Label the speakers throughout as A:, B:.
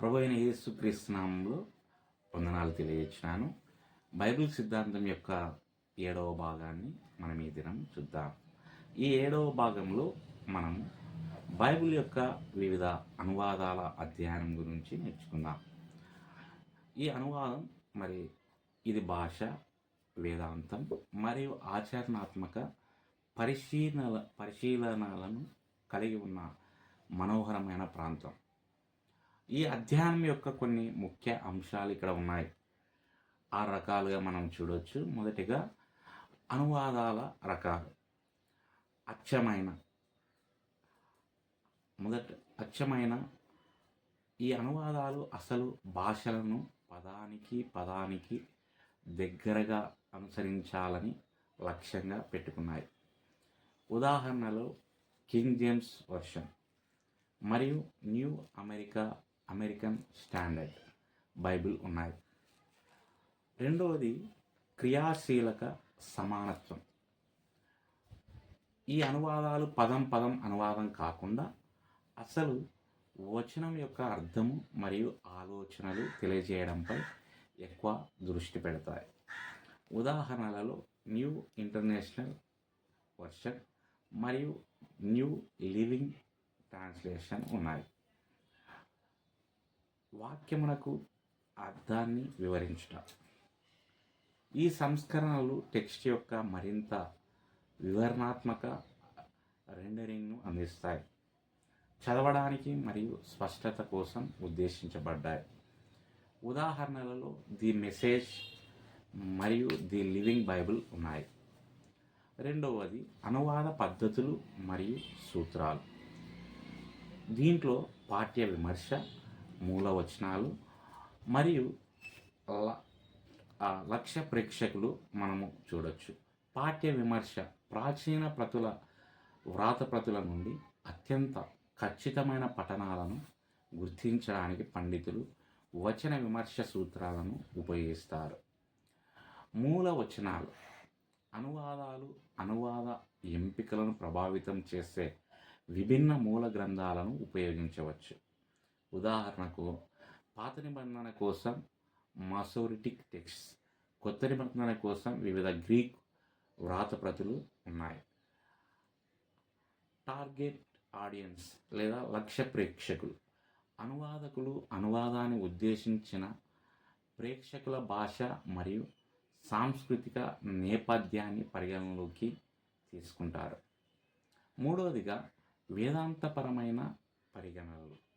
A: ప్రభు అయిన యేసుక్రీస్తునామంలో వందనాలు తెలియజేసినాను బైబిల్ సిద్ధాంతం యొక్క ఏడవ భాగాన్ని మనం ఈ దినం చూద్దాం. ఈ ఏడవ భాగంలో మనం బైబిల్ యొక్క వివిధ అనువాదాల అధ్యయనం గురించి నేర్చుకుందాం. ఈ అనువాదం మరి ఇది భాష వేదాంతం మరియు ఆచరణాత్మక పరిశీలన పరిశీలనలను కలిగి ఉన్న మనోహరమైన ప్రాంతం. ఈ అధ్యయనం యొక్క కొన్ని ముఖ్య అంశాలు ఇక్కడ ఉన్నాయి. ఆ రకాలుగా మనం చూడొచ్చు. మొదటిగా అనువాదాల రకాలు. అచ్చమైన. మొదట అచ్చమైన. ఈ అనువాదాలు అసలు భాషలను పదానికి పదానికి దగ్గరగా అనుసరించాలని లక్ష్యంగా పెట్టుకున్నాయి. ఉదాహరణలో కింగ్ జేమ్స్ వర్షన్. మరియు New America American Standard Bible ఉన్నాయి. రెండవది క్రియాశీలక సమానత్వం. ఈ అనువాదాలు పదం పదం అనువాదం కాకుండా అసలు వచనం యొక్క అర్థము మరియు ఆలోచనలు తెలియజేయడంపై ఎక్కువ దృష్టి పెడతాయి. ఉదాహరణలలో న్యూ ఇంటర్నేషనల్ వర్షన్ మరియు న్యూ లివింగ్ ట్రాన్స్లేషన్ ఉన్నాయి. వాక్యమునకు అర్థాన్ని వివరించుట. ఈ సంస్కరణలు టెక్స్ట్ యొక్క మరింత వివరణాత్మక రెండరింగ్ను అందిస్తాయి. చదవడానికి మరియు స్పష్టత కోసం ఉద్దేశించబడ్డాయి. ఉదాహరణలలో ది మెసేజ్ మరియు ది లివింగ్ బైబిల్ ఉన్నాయి. రెండవది అనువాద పద్ధతులు మరియు సూత్రాలు. దీంట్లో పాఠ్య విమర్శ మూలవచనాలు మరియు ల- లక్ష్య ప్రేక్షకులు మనము చూడొచ్చు. పాఠ్య విమర్శ ప్రాచీన ప్రతుల వ్రాత ప్రతుల నుండి అత్యంత ఖచ్చితమైన పఠనాలను గుర్తించడానికి పండితులు వచన విమర్శ సూత్రాలను ఉపయోగిస్తారు. మూల వచనాలు అనువాదాలు అనువాద ఎంపికలను ప్రభావితం చేసే విభిన్న మూల గ్రంథాలను ఉపయోగించవచ్చు. ఉదాహరణకు పాత నిబంధన కోసం మాసోరిటిక్ టెక్స్ట్ కొత్త నిబంధన కోసం వివిధ గ్రీక్ వ్రాతప్రతులు ఉన్నాయి. టార్గెట్ ఆడియన్స్ లేదా లక్ష్య ప్రేక్షకులు అనువాదకులు అనువాదాన్ని ఉద్దేశించిన ప్రేక్షకుల భాష మరియు సాంస్కృతిక నేపథ్యాన్ని పరిగణలోకి తీసుకుంటారు. మూడవదిగా వేదాంతపరమైన పరిగణనలు.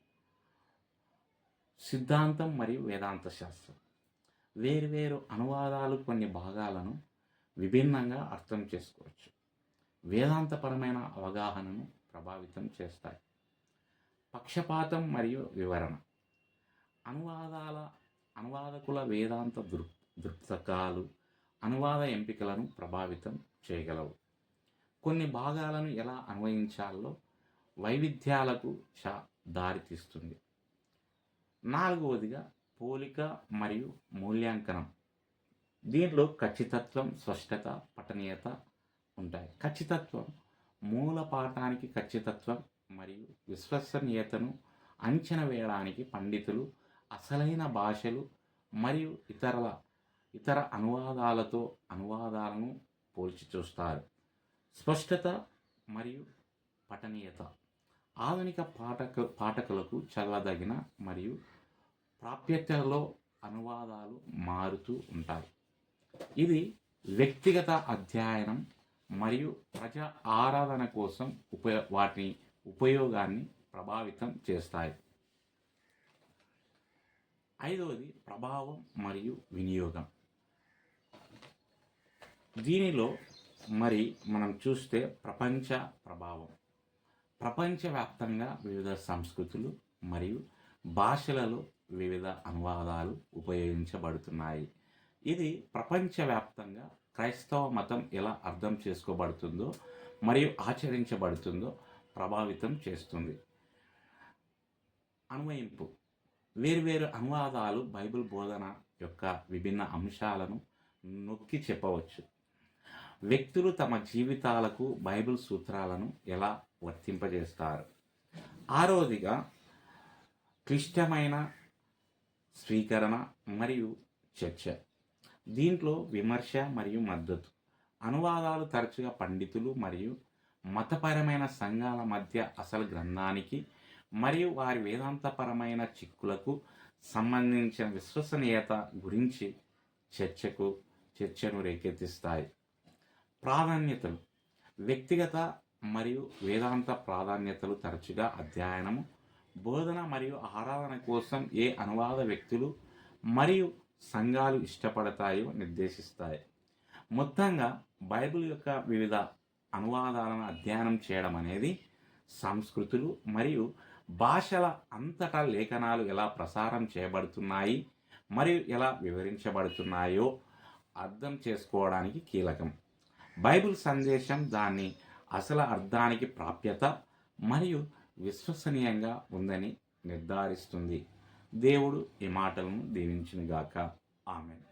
A: సిద్ధాంతం మరియు వేదాంత శాస్త్రం. వేరువేరు అనువాదాలు కొన్ని భాగాలను విభిన్నంగా అర్థం చేసుకోవచ్చు. వేదాంతపరమైన అవగాహనను ప్రభావితం చేస్తాయి. పక్షపాతం మరియు వివరణ. అనువాదాల అనువాదకుల వేదాంత దృ దృక్పథకాలు అనువాద ఎంపికలను ప్రభావితం చేయగలవు. కొన్ని భాగాలను ఎలా అన్వయించాలో వైవిధ్యాలకు చా దారితీస్తుంది. నాలుగవదిగా పోలిక మరియు మూల్యాంకనం. దీంట్లో ఖచ్చితత్వం స్పష్టత పఠనీయత ఉంటాయి. ఖచ్చితత్వం మూల పాఠానికి ఖచ్చితత్వం మరియు విశ్వసనీయతను అంచనా వేయడానికి పండితులు అసలైన భాషలు మరియు ఇతరుల ఇతర అనువాదాలతో అనువాదాలను పోల్చి చూస్తారు స్పష్టత మరియు పఠనీయత. ఆధునిక పాఠక పాఠకులకు చదవదగిన మరియు ప్రాప్యతలో అనువాదాలు మారుతూ ఉంటాయి. ఇది వ్యక్తిగత అధ్యయనం మరియు ప్రజా ఆరాధన కోసం ఉపయో వాటి ఉపయోగాన్ని ప్రభావితం చేస్తాయి. ఐదవది ప్రభావం మరియు వినియోగం. దీనిలో మరి మనం చూస్తే ప్రపంచ ప్రభావం. ప్రపంచవ్యాప్తంగా వివిధ సంస్కృతులు మరియు భాషలలో వివిధ అనువాదాలు ఉపయోగించబడుతున్నాయి. ఇది ప్రపంచవ్యాప్తంగా క్రైస్తవ మతం ఎలా అర్థం చేసుకోబడుతుందో మరియు ఆచరించబడుతుందో ప్రభావితం చేస్తుంది. అన్వయింపు. వేర్వేరు అనువాదాలు బైబిల్ బోధన యొక్క విభిన్న అంశాలను నొక్కి చెప్పవచ్చు. వ్యక్తులు తమ జీవితాలకు బైబిల్ సూత్రాలను ఎలా వర్తింపజేస్తారు. ఆరోదిగా క్లిష్టమైన స్వీకరణ మరియు చర్చ. దీంట్లో విమర్శ మరియు మద్దతు. అనువాదాలు తరచుగా పండితులు మరియు మతపరమైన సంఘాల మధ్య అసలు గ్రంథానికి మరియు వారి వేదాంతపరమైన చిక్కులకు సంబంధించిన విశ్వసనీయత గురించి చర్చకు చర్చను రేకెత్తిస్తాయి. ప్రాధాన్యతలు. వ్యక్తిగత మరియు వేదాంత ప్రాధాన్యతలు తరచుగా అధ్యయనము. బోధన మరియు ఆరాధన కోసం ఏ అనువాద వ్యక్తులు మరియు సంఘాలు ఇష్టపడతాయో నిర్దేశిస్తాయి. మొత్తంగా బైబిల్ యొక్క వివిధ అనువాదాలను అధ్యయనం చేయడం అనేది సంస్కృతులు మరియు భాషల అంతటా లేఖనాలు ఎలా ప్రసారం చేయబడుతున్నాయి మరియు ఎలా వివరించబడుతున్నాయో అర్థం చేసుకోవడానికి కీలకం. బైబిల్ సందేశం దాన్ని అసలు అర్థానికి ప్రాప్యత మరియు విశ్వసనీయంగా ఉందని నిర్ధారిస్తుంది. దేవుడు ఈ మాటలను దీవించునుగాక. ఆమెను.